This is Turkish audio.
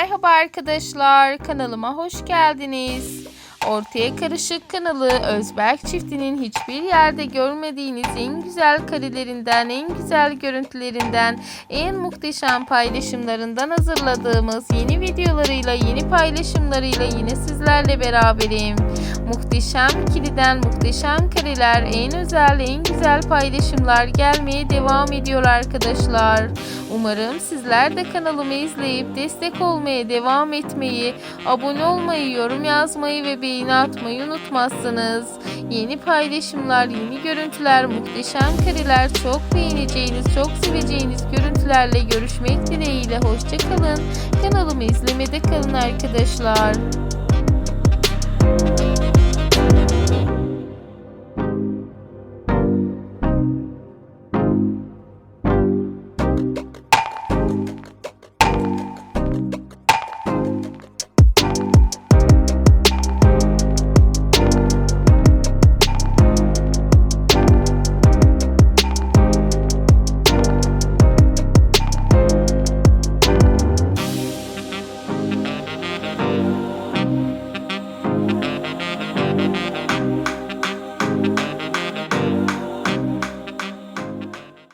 Merhaba arkadaşlar, kanalıma hoş geldiniz. Ortaya Karışık kanalı Özberk çiftinin hiçbir yerde görmediğiniz en güzel karelerinden, en güzel görüntülerinden, en muhteşem paylaşımlarından hazırladığımız yeni videolarıyla, yeni paylaşımlarıyla yine sizlerle beraberim. Muhteşem ikiliden muhteşem kareler, en özel, en güzel paylaşımlar gelmeye devam ediyor arkadaşlar. Umarım sizler de kanalımı izleyip destek olmaya devam etmeyi, abone olmayı, yorum yazmayı ve beğeni atmayı unutmazsınız. Yeni paylaşımlar, yeni görüntüler, muhteşem kareler, çok beğeneceğiniz, çok seveceğiniz görüntülerle görüşmek dileğiyle. Hoşçakalın. Kanalımı izlemede kalın arkadaşlar.